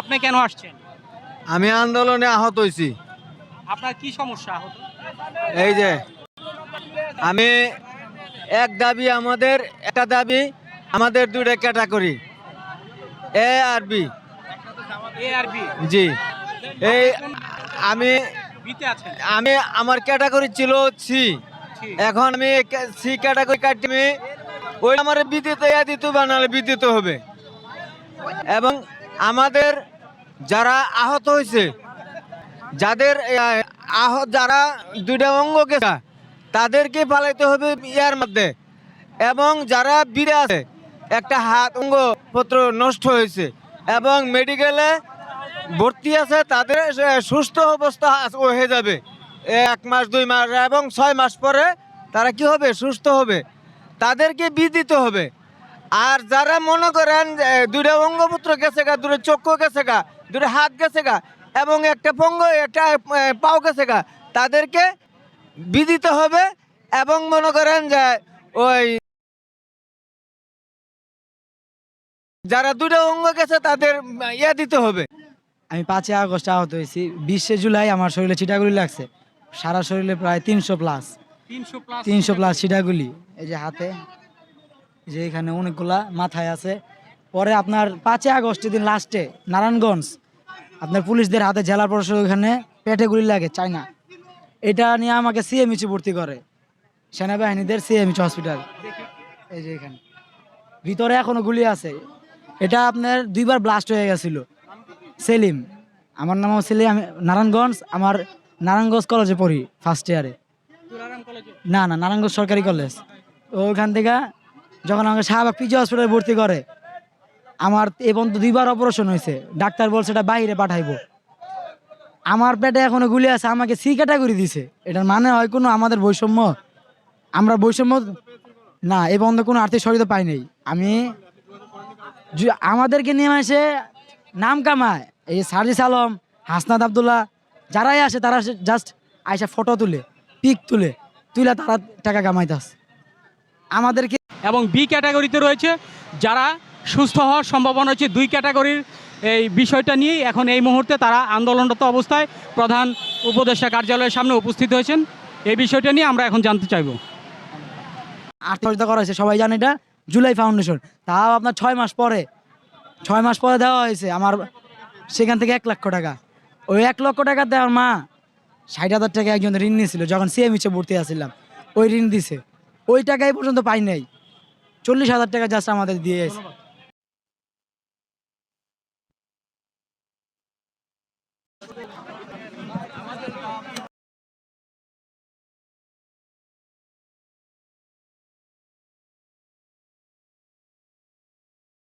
আপনি কেন আসছেন? আমি আন্দোলনে আহত হয়েছি। আপনার কি সমস্যা আহত? এই যে আমি এক দাবি আমাদের একটা দাবি আমাদের দুটো ক্যাটাগরি এ আর বি। এ আর বি? জি। এই আমি আমি আমার ক্যাটাগরি ছিল সি। এখন আমি সি ক্যাটাগরি কাটি আমি ওই আমার বিদ্যুৎ হবে নাহলে বিদ্যুৎ হবে। এবং আমাদের যারা আহত হয়েছে যাদের আহ, আহত যারা দুইটা অঙ্গ গেছে তাদেরকে পালাইতে হবে ইয়ার মধ্যে। এবং যারা বিড়ে আছে একটা হাত অঙ্গ পত্র নষ্ট হয়েছে এবং মেডিকেলে ভর্তি আছে তাদের সুস্থ অবস্থা হয়ে যাবে। এক মাস দুই মাস এবং ছয় মাস পরে তারা কি হবে? সুস্থ হবে। তাদেরকে বি দিতে হবে। আর যারা মনে করেন যে, দুটো অঙ্গপুত্র গেছে গা দুটো চক্ষু গেছে গা দুটো হাত গেছে গা এবং একটা পঙ্গ একটা পাও গেছে গা তাদেরকে বি দিতে হবে এবং মনে করেন যে ওই যারা দুটো অঙ্গ গেছে তাদের ইয়া দিতে হবে। আমি পাঁচই আগস্ট আহত হয়েছি। বিশে জুলাই আমার শরীরে ছিটাগুলি লাগছে। সারা শরীরে প্রায় তিনশো প্লাস তিনশো প্লাস তিনশো প্লাস ছিটাগুলি এই যে হাতে। যে এখানে অনেকগুলা মাথায় আছে। পরে আপনার পাঁচই আগস্টের দিন লাস্টে নারায়ণগঞ্জ আপনার পুলিশদের হাতে জেলা প্রশাসক ওখানে পেটে গুলি লাগে চায়না। এটা নিয়ে আমাকে সিএমইচি ভর্তি করে। সেনাবাহিনীদের সিএমইচি হসপিটাল এই যে এখানে। ভিতরে এখনও গুলি আছে। এটা আপনার দুইবার ব্লাস্ট হয়ে গেছিল। সেলিম আমার নাম সেলিম আমি নারায়ণগঞ্জ আমার নারায়ণগঞ্জ কলেজে পড়ি ফার্স্ট ইয়ারে না না নারায়ণগঞ্জ সরকারি কলেজ ওইখান থেকে যখন আমাকে শাহবাগ পিজি হসপিটালে ভর্তি করে, আমার এ পর্যন্ত দুইবার অপারেশন হয়েছে। ডাক্তার বলছে এটা বাইরে পাঠাইবো। আমার পেটে এখনও গুলি আছে, আমাকে সি ক্যাটাগরি দিছে। এটার মানে হয় কোনো আমাদের বৈষম্য? আমরা বৈষম্য না এ পর্যন্ত কোনো আর্থিক সহায়তা পাই নাই। আমি আমাদেরকে নিয়ে এসে নাম কামায়, এই সার্জিস আলম হাসনাদ আবদুল্লাহ, যারাই আসে তারা জাস্ট আইসা ফটো তুলে পিক তুলে তুলে তারা টাকা কামাইতাস। আমাদেরকে এবং বি ক্যাটাগরিতে রয়েছে যারা সুস্থ হওয়ার সম্ভাবনা হচ্ছে দুই ক্যাটাগরির এই বিষয়টা নিয়ে এখন এই মুহূর্তে তারা আন্দোলনরত অবস্থায় প্রধান উপদেষ্টা কার্যালয়ের সামনে উপস্থিত হয়েছেন। এই বিষয়টা নিয়ে আমরা এখন জানতে চাইব। সহায়তা করা হয়েছে, সবাই জানে এটা? July foundation. তাও আপনার ছয় মাস পরে, ছয় মাস পরে দেওয়া হয়েছে। আমার সেখান থেকে এক লক্ষ টাকা। ওই এক লক্ষ টাকা দেওয়ার মা ষাট হাজার টাকা একজন ঋণ নিয়েছিল, যখন সিএমইচে ভর্তি আসছিলাম ওই ঋণ দিছে। ওই টাকাই পর্যন্ত পাই নাই। চল্লিশ হাজার টাকা জাস্ট আমাদের দিয়েছে